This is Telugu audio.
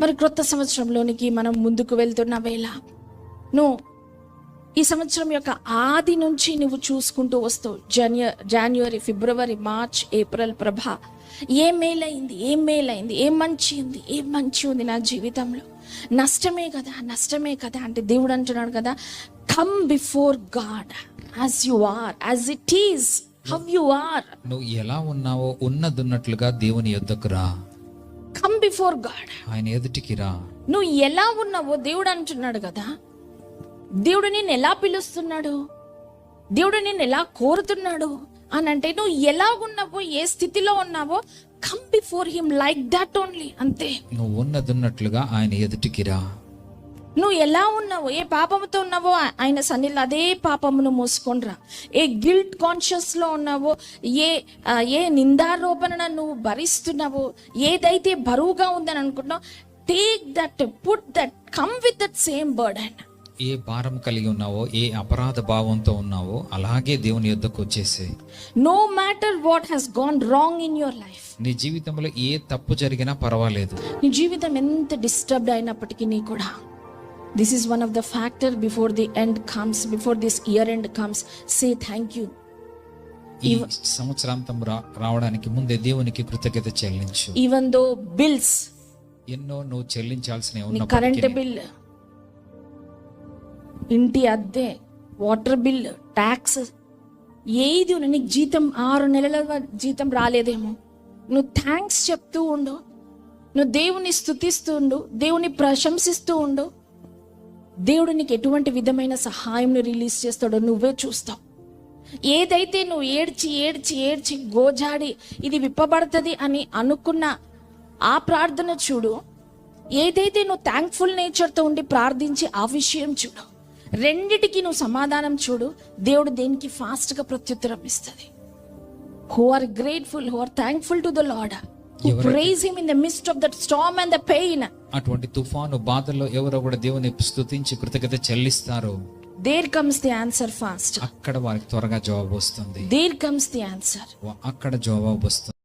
మరి క్రొత్త సంవత్సరంలోనికి మనం ముందుకు వెళ్తున్న వేళ. నువ్వు ఈ సంవత్సరం యొక్క ఆది నుంచి నువ్వు చూసుకుంటూ వస్తావు. జన్య జాన్యువరి ఫిబ్రవరి మార్చ్ ఏప్రిల్ ప్రభ. ఏం మేలైంది ఏం మేలైంది ఏం మంచి ఉంది ఏం మంచి ఉంది నా జీవితంలో? నష్టమే కదా నష్టమే కదా అంటే దేవుడు అంటున్నాడు కదా come before god as you are as it is how you are నువ్వు ఎలా ఉన్నావో ఉన్నదున్నట్లుగా దేవుని యొద్దకు రా. కమ్ బిఫోర్ గాడ్ ఆయన ఎదుటికి రా. నువ్వు ఎలా ఉన్నావో దేవుడు అంటున్నాడు కదా? దేవుడు నిన్ను ఎలా పిలుస్తున్నాడు? దేవుడు నిన్ను ఎలా కోరుతున్నాడు? అని అంటే నువ్వు ఎలా ఉన్నావో ఏ స్థితిలో ఉన్నావో come before him like that only అంతే. నువ్వు ఉన్నదున్నట్లుగా ఆయన ఎదుటికి రా. నువ్వు ఎలా ఉన్నావో ఏ పాపముతో ఉన్నావో ఆయన సన్నిలో అదే పాపమును మోసుకొనిరా. ఏ గిల్ట్ కాన్షియస్లో ఉన్నావో ఏ ఏ నిందారోపణ నువ్వు భరిస్తున్నావో ఏదైతే బరువుగా ఉందని అనుకుంటున్నావు take that put that come with that same burden ఏ భారం కలిగి ఉన్నావో ఏ అపరాధ భావంతో ఉన్నావో అలాగే దేవుని యొద్దకు వచ్చేసి. No matter what has gone wrong in your life నీ జీవితంలో ఏ తప్పు జరిగినా పర్వాలేదు. నీ జీవితం ఎంత డిస్టర్బ్డ్ అయినప్పటికీ నీ కూడా. This is one of the factor before the end comes before this year end comes say thank you ఈ సంవత్సరాంతం రావడానికి ముందే దేవునికి కృతజ్ఞత చెల్లించు. ఈవెన్ దో బిల్స్ ఎన్నో నువ్వు చెల్లించాల్సినవి నీ కరెంట్ బిల్ ఇంటి అద్దె వాటర్ బిల్ ట్యాక్స్ ఏది ఉన్నా నీకు జీతం ఆరు నెలల జీతం రాలేదేమో. నువ్వు థ్యాంక్స్ చెప్తూ ఉండు. నువ్వు దేవుని స్తుతిస్తూ ఉండు. దేవుని ప్రశంసిస్తూ ఉండు. దేవుడు నీకు ఎటువంటి విధమైన సహాయంను రిలీజ్ చేస్తాడో నువ్వే చూస్తావు. ఏదైతే నువ్వు ఏడ్చి ఏడ్చి ఏడ్చి గోజాడి ఇది విప్పబడుతుంది అని అనుకున్న ఆ ప్రార్థన చూడు. ఏదైతే నువ్వు థ్యాంక్ఫుల్ నేచర్తో ఉండి ప్రార్థించి ఆ విషయం చూడు. రెండిటికి నువ్వు సమాధానం చూడు. దేవుడు దేనికి ఫాస్ట్గా ప్రత్యుత్తరం ఇస్తుంది. Who are grateful who are thankful to the lord praise him in the midst of that storm and the pain అటువంటి తుఫాను బాధల్లో ఎవరో కూడా దేవుని స్తుతించి కృతజ్ఞత చెల్లిస్తారో there comes the answer fast అక్కడ వారికి త్వరగా జవాబు వస్తుంది. దేర్ కమ్స్ ది ఆన్సర్ అక్కడ జవాబు వస్తుంది.